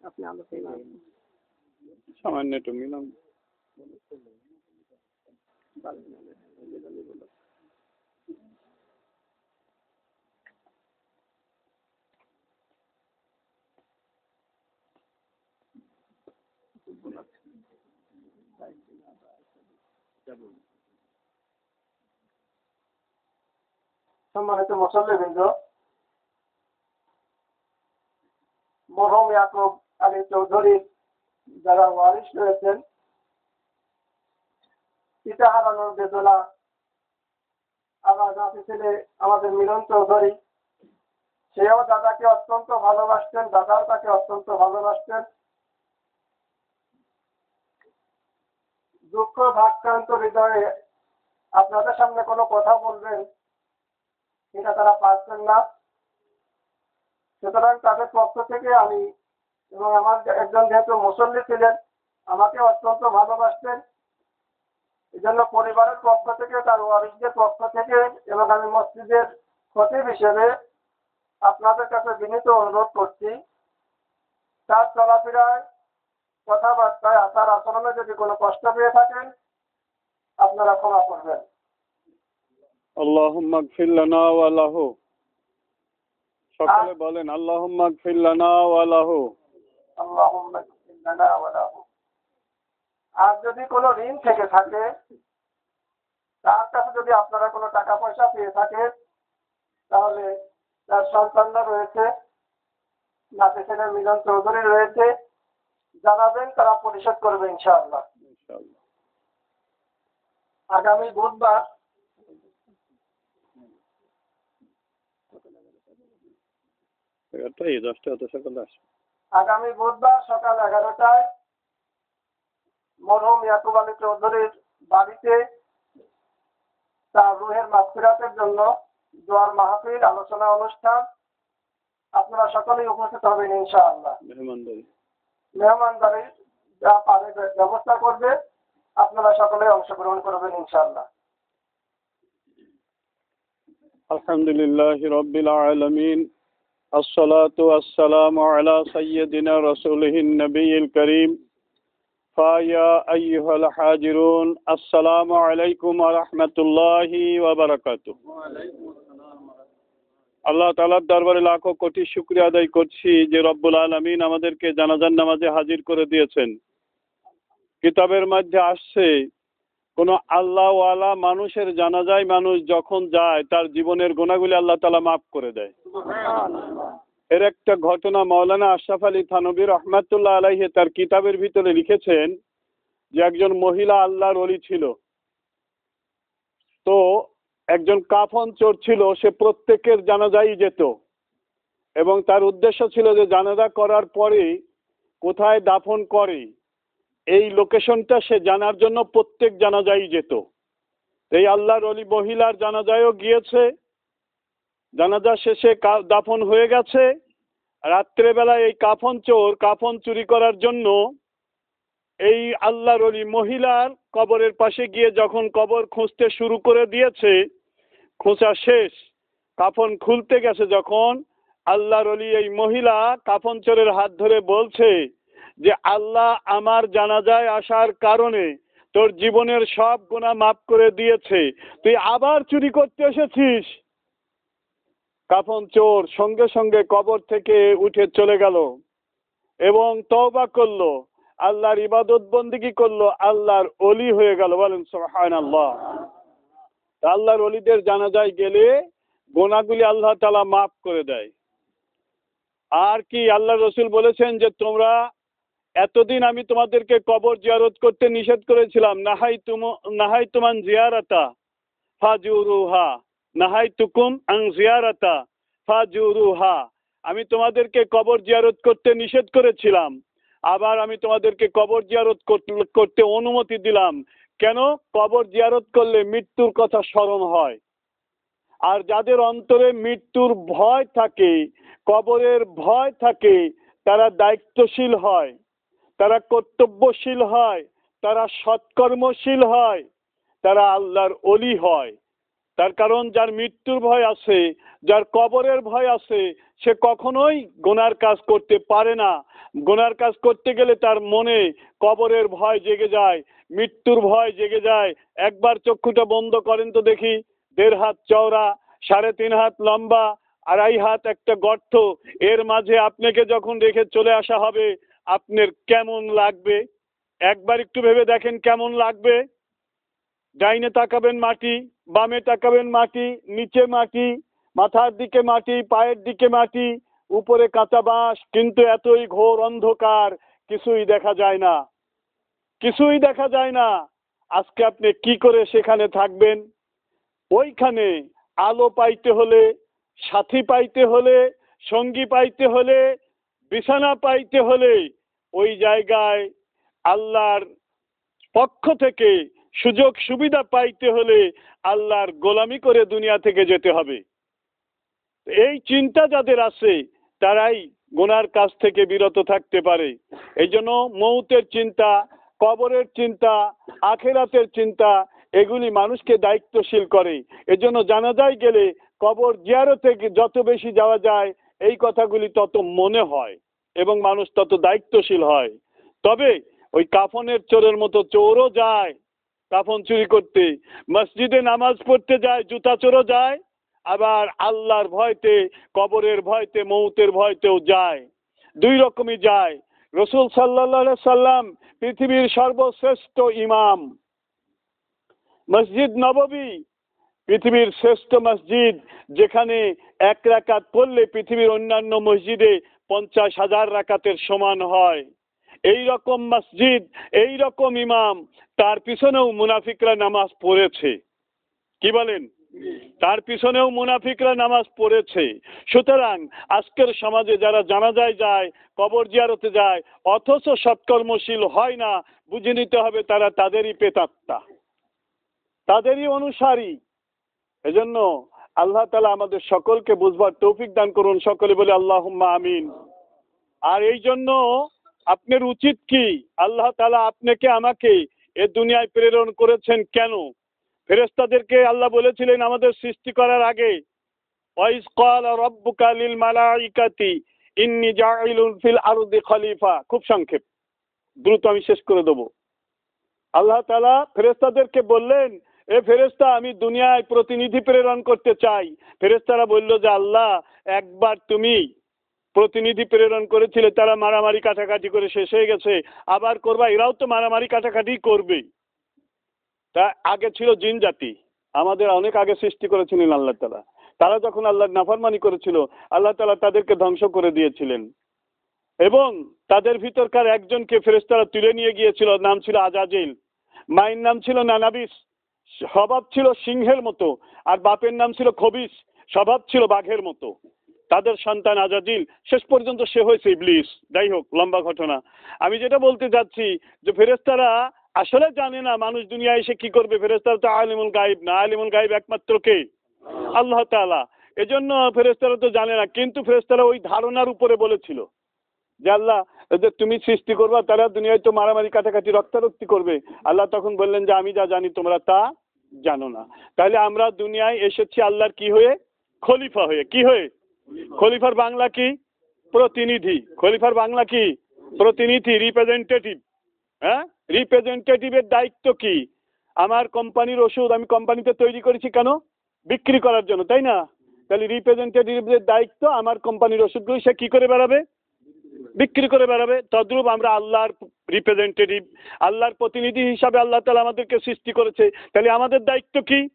আপনি আলোচনা সামান্য একটু মিলাম সম্মানিত মুসল্লিবৃন্দ মরহম ইয়াকুব আলী চৌধুরী যারা ওয়ারিশ রয়েছেন, পিতা হারানোর বেদনা, আমার নাতি ছেলে, আমাদের মিলন চৌধুরী, সেও দাদাকে অত্যন্ত ভালোবাসতেন, দাদাও তাকে অত্যন্ত ভালোবাসতেন। দুঃখ ভাক্রান্ত হৃদয়ে আপনাদের সামনে কোনো কথা বলবেন এটা তারা পারছেন না। সুতরাং তাদের পক্ষ থেকে আমি এবং আমার একজন যেহেতু মুসল্লি ছিলেন আমাকে অত্যন্ত ভালোবাসতেন এই জন্য পরিবারের পক্ষ থেকে তার ওয়ারিসদের পক্ষ থেকে এবং আমি মসজিদের খতিব হিসেবে আপনাদের কাছে বিনীত অনুরোধ করছি তার চলাফেরায় কথাবার্তায় তার আচরণে যদি কোনো কষ্ট পেয়ে থাকেন আপনারা ক্ষমা করবেন আল্লাহুম্মা গফির লানা ওয়া লাহু সকলে বলেন আল্লাহুম্মা গফির লানা ওয়া লাহু اللهم اغفر لنا وله আর যদি কোনো ঋণ থেকে থাকে তার কাছে যদি আপনারা কোনো টাকা পয়সা পেয়ে থাকেন তাহলে তার সন্তানরা রয়েছে নাতি ছেলে মিলন চৌধুরী রয়েছে জানাবেন তারা পরিশোধ করবে ইনশাআল্লাহ। আগামী বুধবার দশটা হতে সকালে আসে আগামী বুধবার সকাল এগারোটায় মরহুম ইয়াকুব আলী চৌধুরীর বাড়িতে তার রুহের মাতফিরাতের জন্য জোয়ার মাহফির আলোচনা অনুষ্ঠান আপনারা সকলেই উপস্থিত হবেন ইনশাআল্লাহ। মেহমানদারি। যা পানির ব্যবস্থা করবে আপনারা সকলে অংশগ্রহণ করবেন ইনশাআল্লাহ। আলহামদুলিল্লাহ রবিল আলমিন। الصلاة والسلام على سيدنا رسوله النبي الكريم فيا أيها الحاجرون السلام عليكم ورحمة الله وبركاته আল্লাহ তালার দরবারে লাখো কোটি শুক্রিয়া আদায় করছি যে রব্বুল আলমিন আমাদেরকে জানাজান নামাজে হাজির করে দিয়েছেন কিতাবের মধ্যে আসছে কোনো আল্লাহওয়ালা মানুষের জানাজায় মানুষ যখন যায় তার জীবনের গোনাগুলি আল্লাহ তালা মাফ করে দেয় এর একটা ঘটনা মাওলানা আশরাফ আলী থানবী রহমাতুল্লাহ আলাইহে তার কিতাবের ভিতরে লিখেছেন যে একজন মহিলা আল্লাহর অলি ছিল। তো একজন কাফন চোর ছিল, সে প্রত্যেকের জানাজাই যেত এবং তার উদ্দেশ্য ছিল যে জানাজা করার পরে কোথায় দাফন করে। এই লোকেশনটা সে জানার জন্য প্রত্যেক জানাজাই যেত। এই আল্লাহর অলি মহিলার জানাজায়ও গিয়েছে জানাজা শেষে দাফন হয়ে গেছে। রাত্রেবেলা এই কাফন চোর কাফন চুরি করার জন্য এই আল্লাহর অলি মহিলার কবরের পাশে গিয়ে যখন কবর খুঁজতে শুরু করে দিয়েছে, খোঁচা শেষ, কাফন খুলতে গেছে যখন আল্লাহর অলি এই মহিলা কাফন চোরের হাত ধরে বলছে যে, আল্লাহ আমার জানাজায় আসার কারণে তোর জীবনের সব গুণা মাফ করে দিয়েছে। তুই আবার চুরি করতে এসেছিস? কাফন চোর সঙ্গে সঙ্গে কবর থেকে উঠে চলে গেল এবং তওবা করল, আল্লাহর ইবাদত বন্দিগি করল, আল্লাহর অলি হয়ে গেল। বলেন সোহান আল্লাহ আল্লাহর অলিদের জানাজায় গেলে গোনাগুলি আল্লাহ তালা মাফ করে দেয়। আর কি আল্লাহ রসুল বলেছেন যে, তোমরা এতদিন আমি তোমাদেরকে কবর জিয়ারত করতে নিষেধ করেছিলাম। নাহাই তুম নাহাই তুমান জিয়ারাতা ফাজুরুহা নাহাই তুকুম আং জিয়ারাতা। ফাজুরুহা। আমি তোমাদেরকে কবর জিয়ারত করতে নিষেধ করেছিলাম। আবার আমি তোমাদেরকে কবর জিয়ারত কর- করতে অনুমতি দিলাম। কেন? কবর জিয়ারত করলে মৃত্যুর কথা স্মরণ হয়। আর যাদের অন্তরে মৃত্যুর ভয় থাকে, কবরের ভয় থাকে, তারা দায়িত্বশীল হয়। তারা কর্তব্যশীল হয়। তারা সৎকর্মশীল হয়। তারা আল্লাহর অলি হয়। তার কারণ যার মৃত্যুর ভয় আছে, যার কবরের ভয় আছে, সে কখনোই গোনার কাজ করতে পারে না। গোনার কাজ করতে গেলে তার মনে কবরের ভয় জেগে যায়, মৃত্যুর ভয় জেগে যায়। একবার চক্ষুটা বন্ধ করেন তো দেখি, দেড় হাত চওড়া, সাড়ে তিন হাত লম্বা, আড়াই হাত একটা গর্ত। এর মাঝে আপনাকে যখন রেখে চলে আসা হবে, আপনার কেমন লাগবে? একবার একটু ভেবে দেখেন কেমন লাগবে। ডাইনে তাকাবেন মাটি। বামে তাকাবেন মাটি, নিচে মাটি, মাথার দিকে মাটি, পায়ের দিকে মাটি, উপরে কাঁচা বাঁশ, কিন্তু এতই ঘোর অন্ধকার কিছুই দেখা যায় না। কিছুই দেখা যায় না। আজকে আপনি কি করে সেখানে থাকবেন? ওইখানে আলো পাইতে হলে, সাথী পাইতে হলে, সঙ্গী পাইতে হলে, বিছানা পাইতে হলে, ওই জায়গায় আল্লাহর পক্ষ থেকে সুযোগ সুবিধা পাইতে হলে আল্লাহর গোলামি করে দুনিয়া থেকে যেতে হবে। এই চিন্তা যাদের আছে, তারাই গোনার কাছ থেকে বিরত থাকতে পারে। এই জন্য মৌতের চিন্তা, কবরের চিন্তা, আখেরাতের চিন্তা, এগুলি মানুষকে দায়িত্বশীল করে। এজন্য জানাজায় গেলে কবর জিয়ারতে গে- যত বেশি যাওয়া যায়, এই কথাগুলি তত মনে হয় এবং মানুষ তত দায়িত্বশীল হয়। তবে ওই কাফনের চোরের মতো চোরও যায় কাফন চুরি করতে মসজিদে নামাজ পড়তে যায়, জুতা চোরও যায়, আবার আল্লাহর ভয়তে, কবরের ভয়তে মৌতের ভয়তেও যায়। দুই রকমই যায়। রসুল সাল্লাহ সাল্লাম পৃথিবীর সর্বশ্রেষ্ঠ ইমাম। মসজিদ নববী, পৃথিবীর শ্রেষ্ঠ মসজিদ, যেখানে এক রাকাত পড়লে পৃথিবীর অন্যান্য মসজিদে পঞ্চাশ হাজার রাকাতের সমান হয়। এই রকম মসজিদ এই রকম ইমাম, তার পিছনেও মুনাফিকরা নামাজ পড়েছে। কি বলেন? তার পিছনেও মুনাফিকরা নামাজ পড়েছে। সুতরাং আজকের সমাজে যারা জানাজায় যায়, কবর জিয়ারতে যায়, অথচ সৎকর্মশীল হয় না, বুঝে নিতে হবে তারা তাদেরই পেতাত্তা। তাদেরই অনুসারী। এজন্য আল্লাহ তালা আমাদের সকলকে বুঝবার তৌফিক দান করুন সকলে বলে আল্লাহ আমিন। আর এই জন্য আপনার উচিত কি? আল্লাহ তালা আপনাকে আমাকে এ দুনিয়ায় প্রেরণ করেছেন কেন? ফেরেস্তাদেরকে আল্লাহ বলেছিলেন, আমাদের সৃষ্টি করার আগে কল ইন্নি খলিফা। খুব সংক্ষেপ। দ্রুত আমি শেষ করে দেবো। আল্লাহ তালা ফেরেস্তাদেরকে বললেন, এ ফেরেস্তা আমি দুনিয়ায় প্রতিনিধি প্রেরণ করতে চাই। ফেরেস্তারা বলল যে, আল্লাহ, একবার তুমি প্রতিনিধি প্রেরণ করেছিলে, তারা মারামারি কাটাকাটি করে শেষ হয়ে গেছে। আবার করবা, এরাও তো মারামারি কাটাকাটি করবে। তা আগে ছিল জিন জাতি। আমাদের অনেক আগে সৃষ্টি করেছিলেন আল্লাহ তালা। তারা যখন আল্লাহর নাফরমানি করেছিল, আল্লাহ তালা তাদেরকে ধ্বংস করে দিয়েছিলেন। এবং তাদের ভিতরকার একজনকে ফেরেস্তারা তুলে নিয়ে গিয়েছিল, নাম ছিল আজাজিল। মায়ের নাম ছিল নানাবিস। স্বভাব ছিল সিংহের মতো, আর বাপের নাম ছিল খবিস। স্বভাব ছিল বাঘের মতো। তাদের সন্তান আজাজিল শেষ পর্যন্ত সে হয়েছে ইবলিস। যাই হোক, লম্বা ঘটনা। আমি যেটা বলতে যাচ্ছি যে ফেরেস্তারা আসলে জানে না মানুষ দুনিয়ায় এসে কি করবে। ফেরেস্তারা তো আলিমুল গাইব না। আলিমুল গাইব একমাত্র কে? আল্লাহ তাআলা। এজন্য ফেরেস্তারা তো জানে না, কিন্তু ফেরেস্তারা ওই ধারণার উপরে বলেছিল যে আল্লাহ, যে তুমি সৃষ্টি করবা, তারা দুনিয়ায় তো মারামারি, কাটাকাটি, রক্তারক্তি করবে। আল্লাহ তখন বললেন যে, আমি যা জানি, তোমরা তা জানো না। তাহলে আমরা দুনিয়ায় এসেছি আল্লাহর কি হয়ে? খলিফা হয়ে। কি হয়ে? খলিফার বাংলা কি প্রতিনিধি? খলিফার বাংলা কি প্রতিনিধি? রিপ্রেজেন্টেটিভ হ্যাঁ? রিপ্রেজেন্টেটিভের দায়িত্ব কি? আমার কোম্পানির ওষুধ আমি কোম্পানিতে তৈরি করেছি কেন? বিক্রি করার জন্য, তাই না? তাহলে রিপ্রেজেন্টেটিভের দায়িত্ব আমার কোম্পানির ওষুধগুলো সে কি করে বেড়াবে? বিক্রি করে বেড়াবে। তদ্রূপ আমরা আল্লাহর রিপ্রেজেন্টেটিভ আল্লাহর প্রতিনিধি হিসাবে আল্লাহ তালা আমাদেরকে সৃষ্টি করেছে। তাহলে আমাদের দায়িত্ব কি?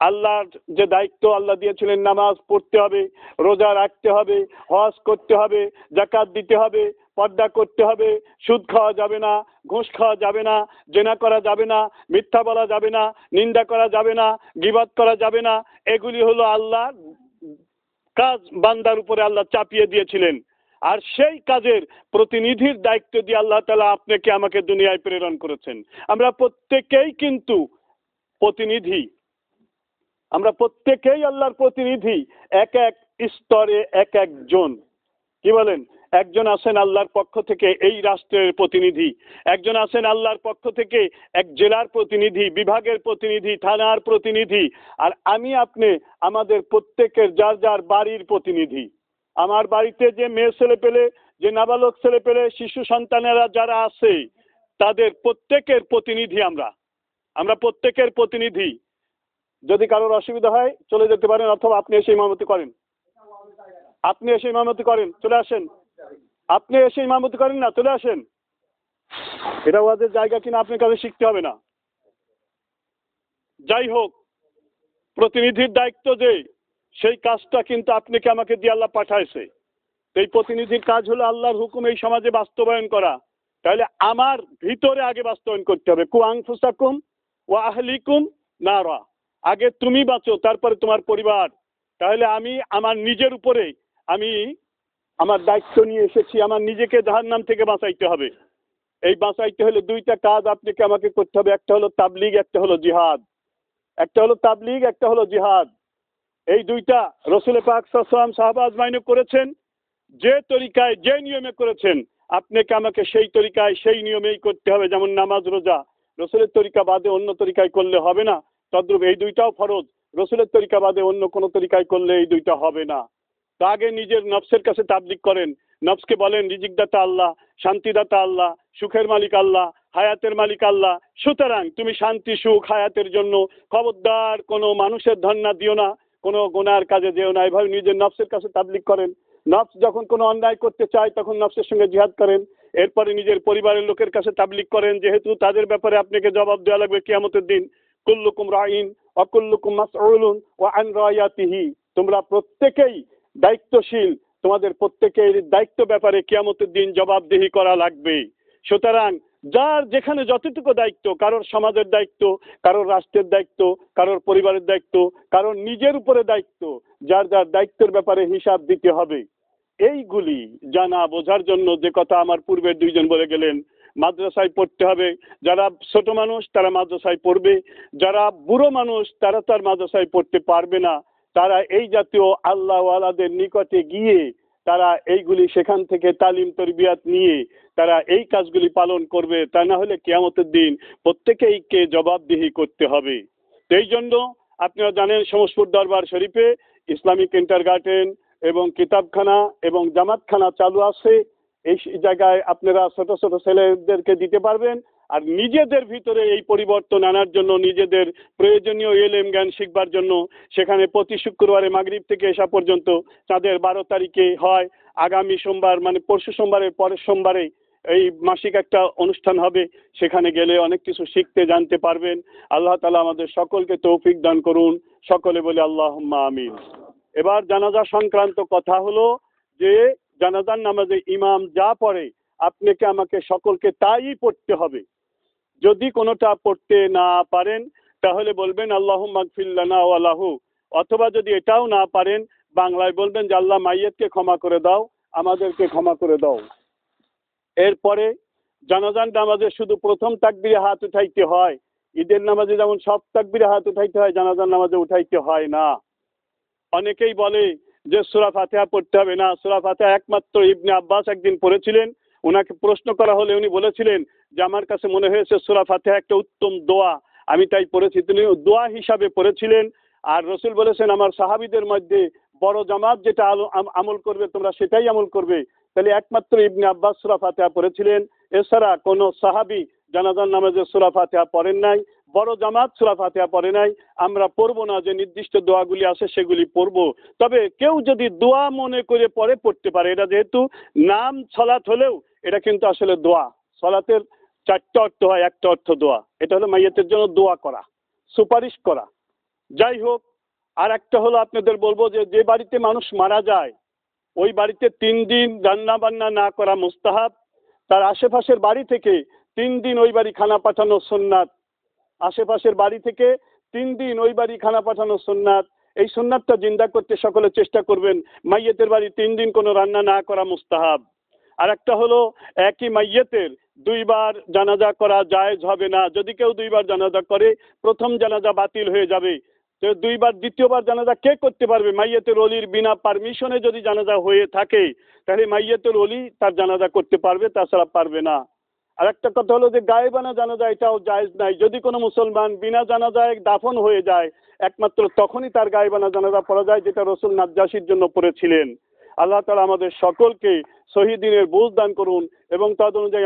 আল্লাহর যে দায়িত্ব, আল্লাহ দিয়েছিলেন নামাজ পড়তে হবে, রোজা রাখতে হবে, হজ করতে হবে জাকাত দিতে হবে, পর্দা করতে হবে, সুদ খাওয়া যাবে না, ঘুষ খাওয়া যাবে না, জেনা করা যাবে না, মিথ্যা বলা যাবে না, নিন্দা করা যাবে না গিবাদ করা যাবে না, এগুলি হলো আল্লাহ কাজ বান্দার উপরে আল্লাহ চাপিয়ে দিয়েছিলেন। আর সেই কাজের প্রতিনিধির দায়িত্ব দিয়ে আল্লাহ তালা আপনাকে আমাকে দুনিয়ায় প্রেরণ করেছেন। আমরা প্রত্যেকেই কিন্তু প্রতিনিধি। আমরা প্রত্যেকেই আল্লাহর প্রতিনিধি, এক এক স্তরে এক একজন। কি বলেন? একজন আছেন আল্লাহর পক্ষ থেকে এই রাষ্ট্রের প্রতিনিধি, একজন আছেন আল্লাহর পক্ষ থেকে এক জেলার প্রতিনিধি, বিভাগের প্রতিনিধি, থানার প্রতিনিধি, আর আমি আপনি আমাদের প্রত্যেকের যার যার বাড়ির প্রতিনিধি। আমার বাড়িতে যে মেয়ে ছেলে পেলে, যে নাবালক ছেলে পেলে, শিশু সন্তানেরা যারা আছে, তাদের প্রত্যেকের প্রতিনিধি আমরা। আমরা প্রত্যেকের প্রতিনিধি। যদি কারোর অসুবিধা হয় চলে যেতে পারেন, অথবা আপনি এসে ইমামতি করেন। আপনি এসে ইমামতি করেন, চলে আসেন। আপনি এসে ইমামতি করেন না, চলে আসেন। এটা ওদের জায়গা কিনা আপনার কাছে শিখতে হবে না। যাই হোক, প্রতিনিধির দায়িত্ব যে, সেই কাজটা কিন্তু আপনাকে আমাকে দিয়ে আল্লাহ পাঠাইছে। এই প্রতিনিধির কাজ হলো আল্লাহর হুকুম এই সমাজে বাস্তবায়ন করা। তাহলে আমার ভিতরে আগে বাস্তবায়ন করতে হবে। কুয়াং ফুসাকুম ও আহলিকুম নারা। আগে তুমি বাঁচো, তারপরে তোমার পরিবার। তাহলে আমি আমার নিজের উপরে, আমি আমার দায়িত্ব নিয়ে এসেছি, আমার নিজেকে জাহান্নাম থেকে বাঁচাইতে হবে। এই বাঁচাইতে হলে দুইটা কাজ আপনাকে আমাকে করতে হবে। একটা হলো তাবলিগ, একটা হলো জিহাদ। একটা হলো তাবলিগ, একটা হলো জিহাদ। এই দুইটা রসুল পাক সাল্লাম সাহাবাজ মাইনে করেছেন। যে তরিকায়, যে নিয়মে করেছেন, আপনাকে আমাকে সেই তরিকায়, সেই নিয়মেই করতে হবে। যেমন নামাজ, রোজা। রসুলের তরিকা বাদে অন্য তরিকায় করলে হবে না। তদ্রূপ, এই দুইটাও ফরজ। রসুলের তরিকা বাদে অন্য কোনো তরিকায় করলে এই দুইটা হবে না। তা আগে নিজের নফসের কাছে তাবলিক করেন। নফসকে বলেন, রিজিকদাতা আল্লাহ, শান্তিদাতা আল্লাহ, সুখের মালিক আল্লাহ, হায়াতের মালিক আল্লাহ। সুতরাং তুমি শান্তি, সুখ, হায়াতের জন্য খবরদার কোনো মানুষের ধন্না দিও না। কোনো গোনার কাজে যেও না। এভাবে নিজের নফসের কাছে তাবলিক করেন। নফস যখন কোনো অন্যায় করতে চায়, তখন নফসের সঙ্গে জিহাদ করেন। এরপরে নিজের পরিবারের লোকের কাছে তাবলিক করেন। যেহেতু তাদের ব্যাপারে আপনাকে জবাব দেওয়া লাগবে কিয়ামতের দিন। কুল্লুকুম রাইন, অকুল্লুকুম মাসউলুন ও আন রায়াতিহি। তোমরা প্রত্যেকেই দায়িত্বশীল, তোমাদের প্রত্যেকের দায়িত্ব ব্যাপারে কিয়ামতের দিন জবাবদিহি করা লাগবে। সুতরাং যার যেখানে যতটুকু দায়িত্ব, কারোর সমাজের দায়িত্ব, কারোর রাষ্ট্রের দায়িত্ব, কারোর পরিবারের দায়িত্ব, কারোর নিজের উপরে দায়িত্ব, যার যার দায়িত্বের ব্যাপারে হিসাব দিতে হবে। এইগুলি জানা বোঝার জন্য যে কথা আমার পূর্বের দুইজন বলে গেলেন মাদ্রাসায় পড়তে হবে। যারা ছোট মানুষ, তারা মাদ্রাসায় পড়বে। যারা বুড়ো মানুষ, তারা তার মাদ্রাসায় পড়তে পারবে না। তারা এই জাতীয় আল্লাহওয়ালাদের নিকটে গিয়ে তারা এইগুলি সেখান থেকে তালিম, তরবিয়াত নিয়ে তারা এই কাজগুলি পালন করবে। তা না হলে কেয়ামতের দিন প্রত্যেকেইকে জবাবদিহি করতে হবে। এই জন্য আপনারা জানেন সমসপুর দরবার শরীফে ইসলামিক ইন্টার গার্ডেন এবং কিতাবখানা এবং জামাতখানা চালু আছে। এই জায়গায় আপনারা ছোট ছোট ছেলেদেরকে দিতে পারবেন। আর নিজেদের ভিতরে এই পরিবর্তন আনার জন্য নিজেদের প্রয়োজনীয় এলএম জ্ঞান শিখবার জন্য সেখানে প্রতি শুক্রবারে মাগরিব থেকে এসা পর্যন্ত তাদের বারো তারিখে হয়। আগামী সোমবার মানে পরশু সোমবারের পরের সোমবারে এই মাসিক একটা অনুষ্ঠান হবে। সেখানে গেলে অনেক কিছু শিখতে, জানতে পারবেন। আল্লাহ তালা আমাদের সকলকে তৌফিক দান করুন। সকলে বলে আল্লাহ আমিন। এবার জানাজা সংক্রান্ত কথা হলো যে জানাজার নামাজে ইমাম যা পড়ে, আপনাকে আমাকে সকলকে তাই পড়তে হবে। যদি কোনোটা পড়তে না পারেন, তাহলে বলবেন আল্লাহ মাগফিল্লানা আল্লাহু অথবা যদি এটাও না পারেন, বাংলায় বলবেন যে, আল্লাহ মাইয়েতকে ক্ষমা করে দাও, আমাদেরকে ক্ষমা করে দাও। এরপরে জানাজান নামাজে শুধু প্রথম তাকবিরে হাত উঠাইতে হয়। ঈদের নামাজে যেমন সব তাকবিরে হাত উঠাইতে হয় জানাজান নামাজে উঠাইতে হয় না। অনেকেই বলে যে সুরা ফাতেহা পড়তে হবে। না, সুরা ফাতেহা একমাত্র ইবনে আব্বাস একদিন পড়েছিলেন। ওনাকে প্রশ্ন করা হলে উনি বলেছিলেন যে, আমার কাছে মনে হয়েছে সুরা ফাতেহা একটা উত্তম দোয়া। আমি তাই পড়েছি। তিনি দোয়া হিসাবে পড়েছিলেন। আর রসুল বলেছেন, আমার সাহাবিদের মধ্যে বড় জামাত যেটা আমল করবে, তোমরা সেটাই আমল করবে। তাহলে একমাত্র ইবনে আব্বাস সুরা ফাতেহা পড়েছিলেন। এছাড়া কোনো সাহাবি জানাজান নামাজে সুরা ফাতেহা পড়েন নাই। বড় জামাত, সুরা ফাতেহা পড়ে নাই, আমরা পড়ব না, যে নির্দিষ্ট দোয়াগুলি আছে সেগুলি পড়ব। তবে কেউ যদি দোয়া মনে করে পরে পড়তে পারে, এটা যেহেতু নাম সলাৎ হলেও এটা কিন্তু আসলে দোয়া। সলাতের চারটা অর্থ হয়, একটা অর্থ দোয়া। এটা হলো মাইয়াতের জন্য দোয়া করা, সুপারিশ করা। যাই হোক আর একটা হলো আপনাদের বলব যে যে বাড়িতে মানুষ মারা যায়, ওই বাড়িতে তিন দিন রান্না বান্না না করা মুস্তাহাব। তার আশেপাশের বাড়ি থেকে তিন দিন ওই বাড়ি খানা পাঠানো সোননাথ। আশেপাশের বাড়ি থেকে তিন দিন ওই বাড়ি খানা পাঠানো সোননাথ। এই সোননাথটা জিন্দা করতে সকলে চেষ্টা করবেন, মাইয়েতের বাড়ি তিন দিন কোনো রান্না না করা মুস্তাহাব। আর একটা হলো, একই মাইয়েতের দুইবার জানাজা করা জায়েজ হবে না। যদি কেউ দুইবার জানাজা করে, প্রথম জানাজা বাতিল হয়ে যাবে। তো দুইবার, দ্বিতীয়বার জানাজা কে করতে পারবে? মাইয়েতের অলির বিনা পারমিশনে যদি জানাজা হয়ে থাকে, তাহলে মাইয়েতের অলি তার জানাজা করতে পারবে, তাছাড়া পারবে না। আর একটা কথা হলো যে গায়ে গায়েবানা জানাজা এটাও জায়েজ নাই। যদি কোনো মুসলমান বিনা জানাজায় দাফন হয়ে যায়, একমাত্র তখনই তার গায়ে গায়েবানা জানাজা পড়া যায় যেটা রসুল নাজ্জাসির জন্য পড়েছিলেন। আল্লাহ তালা আমাদের সকলকে শহীদিনের বোঝ দান করুন এবং তদ অনুযায়ী